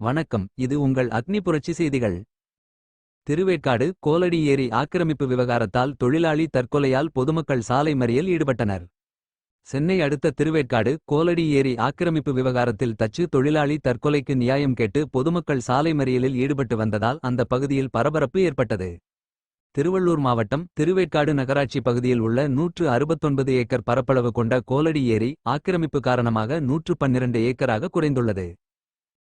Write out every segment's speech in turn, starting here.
வணக்கம் இது உங்கள் அக்னி புரட்சி செய்திகள். திருவேற்காடு கோலடி ஏரி ஆக்கிரமிப்பு விவகாரத்தால் தொழிலாளி தற்கொலையால் பொதுமக்கள் சாலை மறியல் ஈடுபட்டனர். சென்னை அடுத்த திருவேற்காடு கோலடி ஏரி ஆக்கிரமிப்பு விவகாரத்தில் தச்சு தொழிலாளி தற்கொலைக்கு நியாயம் கேட்டு பொதுமக்கள் சாலை மறியலில் ஈடுபட்டு வந்ததால் அந்த பகுதியில் பரபரப்பு ஏற்பட்டது. திருவள்ளூர் மாவட்டம் திருவேற்காடு நகராட்சி பகுதியில் உள்ள நூற்று அறுபத்தொன்பது ஏக்கர் பரப்பளவு கொண்ட கோலடி ஏரி ஆக்கிரமிப்பு காரணமாக நூற்று பன்னிரண்டு ஏக்கராக குறைந்துள்ளது.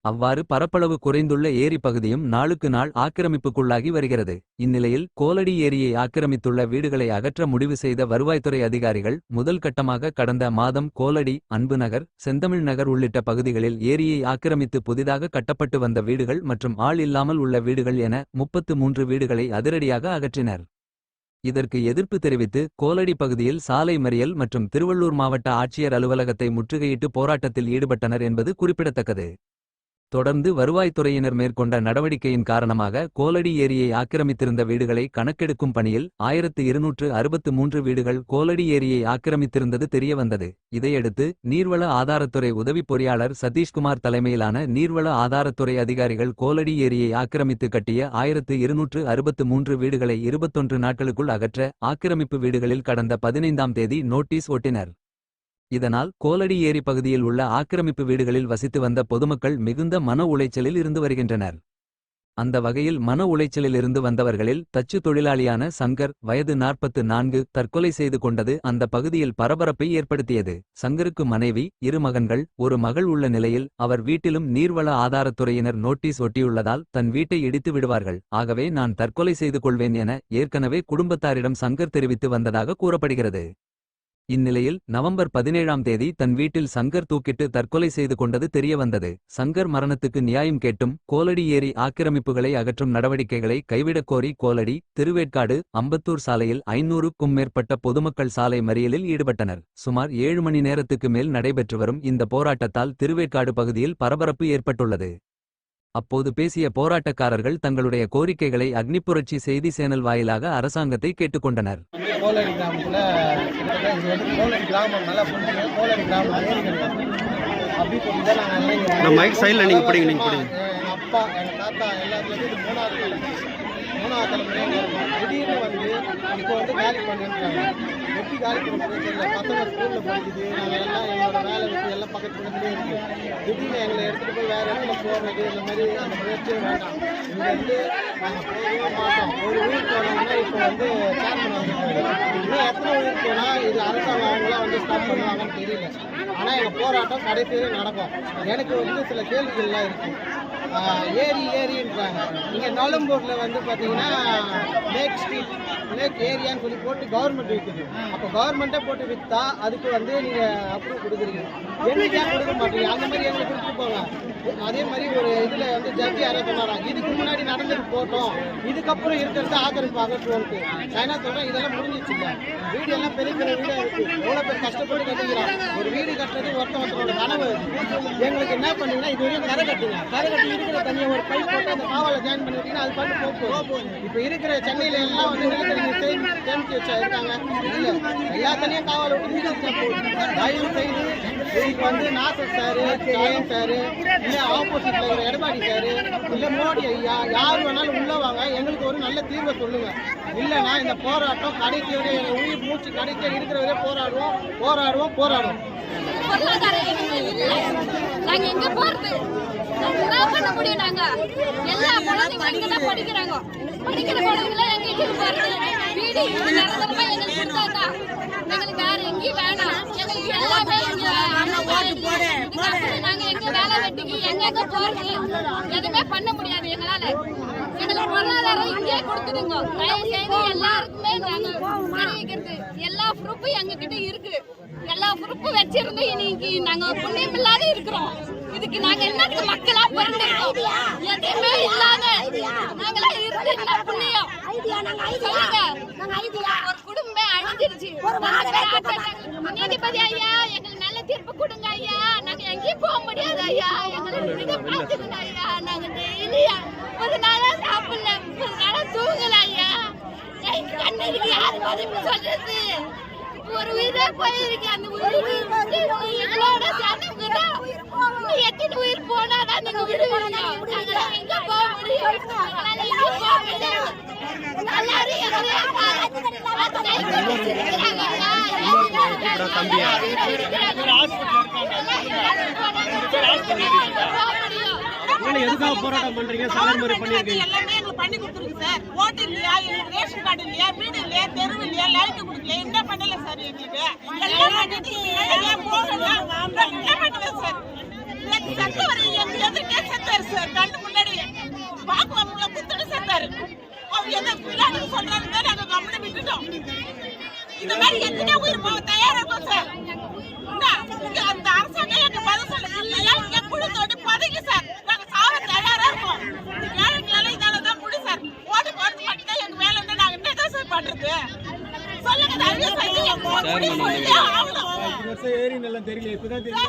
அவ்வாறு பரப்பளவு குறைந்துள்ள ஏரி பகுதியும் நாளுக்கு நாள் ஆக்கிரமிப்புக்குள்ளாகி வருகிறது. இந்நிலையில் கோலடி ஏரியை ஆக்கிரமித்துள்ள வீடுகளை அகற்ற முடிவு செய்த வருவாய்த்துறை அதிகாரிகள் முதல் கட்டமாக கடந்த மாதம் கோலடி அன்பு நகர் செந்தமிழ் நகர் உள்ளிட்ட பகுதிகளில் ஏரியை ஆக்கிரமித்து புதிதாக கட்டப்பட்டு வந்த வீடுகள் மற்றும் ஆள் இல்லாமல் உள்ள வீடுகள் என முப்பத்து மூன்று வீடுகளை அதிரடியாக அகற்றினர். இதற்கு எதிர்ப்பு தெரிவித்து கோலடி பகுதியில் சாலை மறியல் மற்றும் திருவள்ளூர் மாவட்ட ஆட்சியர் அலுவலகத்தை முற்றுகையிட்டு போராட்டத்தில் ஈடுபட்டனர் என்பது குறிப்பிடத்தக்கது. தொடர்ந்து வருவாய்த்துறையினர் மேற்கொண்ட நடவடிக்கையின் காரணமாக கோலடி ஏரியை ஆக்கிரமித்திருந்த வீடுகளை கணக்கெடுக்கும் பணியில் ஆயிரத்து இருநூற்று அறுபத்து மூன்று வீடுகள் கோலடி ஏரியை ஆக்கிரமித்திருந்தது தெரியவந்தது. இதையடுத்து நீர்வள ஆதாரத்துறை உதவி பொறியாளர் சதீஷ்குமார் தலைமையிலான நீர்வள ஆதாரத்துறை அதிகாரிகள் கோலடி ஏரியை ஆக்கிரமித்து கட்டிய ஆயிரத்து இருநூற்று அறுபத்து மூன்று வீடுகளை இருபத்தொன்று நாட்களுக்குள் அகற்ற ஆக்கிரமிப்பு வீடுகளில் கடந்த பதினைந்தாம் தேதி நோட்டீஸ் ஒட்டினர். இதனால் கோலடி ஏரி பகுதியில் உள்ள ஆக்கிரமிப்பு வீடுகளில் வசித்து வந்த பொதுமக்கள் மிகுந்த மன உளைச்சலில் இருந்து வருகின்றனர். அந்த வகையில் மன உளைச்சலில் இருந்து வந்தவர்களில் தச்சு தொழிலாளியான சங்கர் வயது நாற்பத்து நான்கு தற்கொலை செய்து கொண்டது அந்த பகுதியில் பரபரப்பை ஏற்படுத்தியது. சங்கருக்கு மனைவி இரு மகன்கள் ஒரு மகள் உள்ள நிலையில் அவர் வீட்டிலும் நீர்வள ஆதாரத்துறையினர் நோட்டீஸ் ஒட்டியுள்ளதால் தன் வீட்டை இடித்து விடுவார்கள். ஆகவே நான் தற்கொலை செய்து கொள்வேன் என ஏற்கனவே குடும்பத்தாரிடம் சங்கர் தெரிவித்து வந்ததாக கூறப்படுகிறது. இந்நிலையில் நவம்பர் பதினேழாம் தேதி தன் வீட்டில் சங்கர் தூக்கிட்டு தற்கொலை செய்து கொண்டது தெரியவந்தது. சங்கர் மரணத்துக்கு நியாயம் கேட்டும் கோலடி ஏரி ஆக்கிரமிப்புகளை அகற்றும் நடவடிக்கைகளை கைவிடக் கோரி கோலடி திருவேற்காடு அம்பத்தூர் சாலையில் ஐநூறுக்கும் மேற்பட்ட பொதுமக்கள் சாலை மறியலில் ஈடுபட்டனர். சுமார் ஏழு மணி நேரத்துக்கு மேல் நடைபெற்று வரும் இந்த போராட்டத்தால் திருவேற்காடு பகுதியில் பரபரப்பு ஏற்பட்டுள்ளது. அப்போது பேசிய போராட்டக்காரர்கள் தங்களுடைய கோரிக்கைகளை அக்னிப்புரட்சி செய்தி சேனல் வாயிலாக அரசாங்கத்தை கேட்டுக்கொண்டனர். கோலடி கிராமத்தில் கிட்டத்தட்ட இது வந்து கோலடி கிராமம் நல்லா புரிஞ்சுங்க. கோலடி கிராமம் அப்படி சொல்லி தான் நாங்கள் நான் மைக் சைடில் நீங்கள் பிடிங்க நீங்கள் பிடிங்க. அப்பா எங்கள் தாத்தா எல்லாத்துலேருந்து இது மூணாவது மூணாவது தலைமுறையாக இருக்கும் திடீர்னு வந்து இப்போ வந்து காலி பண்ணிருக்காங்க எப்படி காலி பண்ணுறது தெரியல. பசங்க ஸ்கூலில் படிக்குது. நாங்கள் எல்லாம் எங்களோட வேலை விட்டு எல்லாம் பக்கத்து பக்கத்துலேயே இருக்குது திடீர்னு எங்களை எடுத்துகிட்டு போய் வேறு இடத்துல போடுறது இந்த மாதிரி அந்த முயற்சியே வேண்டாம். போகவே மாட்டோம் ஒரு ஊருக்கு போனோம்னா இப்போ வந்து சேர்மன் வந்துருக்காங்க இன்னும் எத்தனை ஊருக்கு போனால் இது அரசாங்கம் அவங்களாம் வந்து ஸ்டாப் பண்ணுவாங்கன்னு தெரியல ஆனால் எங்கள் போராட்டம் கடைசி நடக்கும் எனக்கு வந்து சில கேள்விகள்லாம் இருக்குது ஆஹ் ஏரி ஏரின்றாங்க இங்கே நலம்பூரில் வந்து பார்த்தீங்கன்னா மேக் ஸ்ட்ரீட் லேக் ஏரியான்னு சொல்லி போட்டு கவர்மெண்ட் விற்குது அப்போ கவர்மெண்ட்டே போட்டு விற்றா அதுக்கு வந்து நீங்கள் அப்ரூவ் கொடுக்குறீங்க. எங்களுக்கு ஏன் கொடுக்க மாட்டீங்க? அந்த மாதிரி எங்களுக்கு கொடுத்து போங்க. அதே மாதிரி ஒரு இதில் வந்து ஜட்ஜி யாரோ சொன்னாராம் இதுக்கு முன்னாடி நடந்துட்டு போட்டோம். இதுக்கப்புறம் இருக்கிறத ஆக்கிரமிப்பு அகற்றுவோம்ட்டு நான் என்ன சொல்கிறேன் இதெல்லாம் முடிஞ்சிச்சுங்க வீடு எல்லாம் பெரிய பெரிய வீடாக இருக்குது எவ்வளோ பேர் கஷ்டப்பட்டு கட்டிக்கிறான் ஒரு வீடு கட்டுறது ஒருத்த ஒருத்தரோட கனவு. எங்களுக்கு என்ன பண்ணீங்கன்னா இது வரையும் கரை கட்டுங்க. கரை கட்டி இருக்கிற தண்ணியை ஒரு பைப் போட்டு அந்த காவலை ஜாயின் பண்ணி விட்டீங்கன்னா அது பண்ணி போகும். இப்போ இருக்கிற சென்னையில எல்லாம் வந்து நிலத்தடி இருக்காங்க விட்டு தயவு செய்து இதுக்கு வந்து நாசர் சாரு ஜாயன் சாரு இல்லை ஆப்போசிட்ல இருக்கிற எடப்பாடி சாரு இல்லை மோடி ஐயா யார் வேணாலும் உள்ள வாங்க. எங்களுக்கு ஒரு நல்ல தீர்வை சொல்லுங்க. இல்லைன்னா இந்த போராட்டம் கடைசி உயிர் மூச்சு கடைசி வரை போராடுவோம் போராடுவோம் போராடுவோம். நாங்க எங்க போறது? நாங்க பண்ண முடியும் நாங்க? எல்லா குழந்தைங்க படிக்கிறாங்க. படிக்கிற குழந்தைங்கள எங்க இட்டு போறது வீடு நிரந்தரமா எங்களுக்கு கொடுத்தாங்க எங்களுக்கு வேற எங்கேயும் வேணாம். எங்களுக்கு எல்லாமே நாங்க எங்க வேலை வெட்டிக்கு எங்க எங்க போறது எதுவுமே பண்ண முடியாது எங்களால. எங்களுக்கு பொருளாதாரம் இங்கே கொடுத்துடுங்க. தயவு செய்து எல்லாருக்குமே நாங்க தெரிவிக்கிறது எல்லா ப்ரூஃபும் எங்க கிட்ட இருக்கு. எல்லா ப்ரூஃபும் வச்சிருந்து இன்னைக்கு நாங்க புண்ணியம் இல்லாத இருக்கிறோம். இதுக்கு நாங்க என்னத்துக்கு மக்களா பிறந்திருக்கோம் எதுவுமே இல்லாத நாங்களா இருந்து என்ன புண்ணியம் சொல்லுங்க ஒரு அழிஞ்சிருச்சு நீதிபதி ஐயா எங்களுக்கு நல்ல தீர்ப்பு கொடுங்க ஐயா நாங்க எங்கேயும் போக முடியாது ஐயா எங்களுக்கு ஐயா நாங்க டெய்லி ஒரு நாளா சாப்பிடல ஒரு நாளா தூங்கல ஐயா கண்ணுக்கு யாரு சொல்றது ஒரு போயிருக்கு அந்த உயிர் எத்தனை உயிர் போனாதான் நீங்க விடுவீங்க தம்பியா? எதுக்காக போராட்டம் பண்றீங்க? சாலை முறை பண்ணிருக்கீங்க எல்லாமே எங்களுக்கு பண்ணி கொடுத்துருக்கு சார். ஓட்டு இல்லையா எங்களுக்கு ரேஷன் கார்டு இல்லையா வீடு இல்லையா தெருவு இல்லையா லைட் கொடுக்கல என்ன பண்ணல சார் எங்களுக்கு? எல்லாம் பண்ணிட்டு போகல என்ன பண்ணல சார்? எதிர்க்கே செத்தாரு சார். இந்த மாதிரி எத்தனை உயிர் போக தயாரா இருக்கும் சார் என்ன? அந்த அரசாங்கம் எங்க பதில் சொல்லுங்க இல்லையா? இங்க குழு தோண்டி பதுங்கி சார். நாங்க சாவ தயாரா இருக்கோம். ஏழைங்களால இதால தான் முடி சார். ஓட்டு போறது மட்டும்தான் எங்க வேலை என்ன நாங்க என்னதான் சார் பண்றது. சொல்லுங்க தயவு செஞ்சு எங்க ஓட்டு சொல்லியே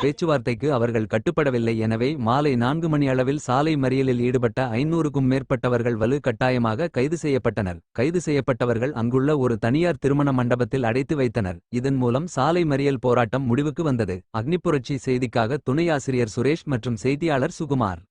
பேச்சுவார்த்தைக்கு அவர்கள் கட்டுப்படவில்லை எனவே மாலை நான்கு மணி அளவில் சாலை மறியலில் ஈடுபட்ட ஐநூறுக்கும் மேற்பட்டவர்கள் வலு கட்டாயமாக கைது செய்யப்பட்டனர். கைது செய்யப்பட்டவர்கள் அங்குள்ள ஒரு தனியார் திருமண மண்டபத்தில் அடைத்து வைத்தனர். இதன் மூலம் சாலை மறியல் போராட்டம் முடிவுக்கு வந்தது. அக்னிப்புரட்சி செய்திக்காக துணை ஆசிரியர் சுரேஷ் மற்றும் செய்தியாளர் சுகுமார்.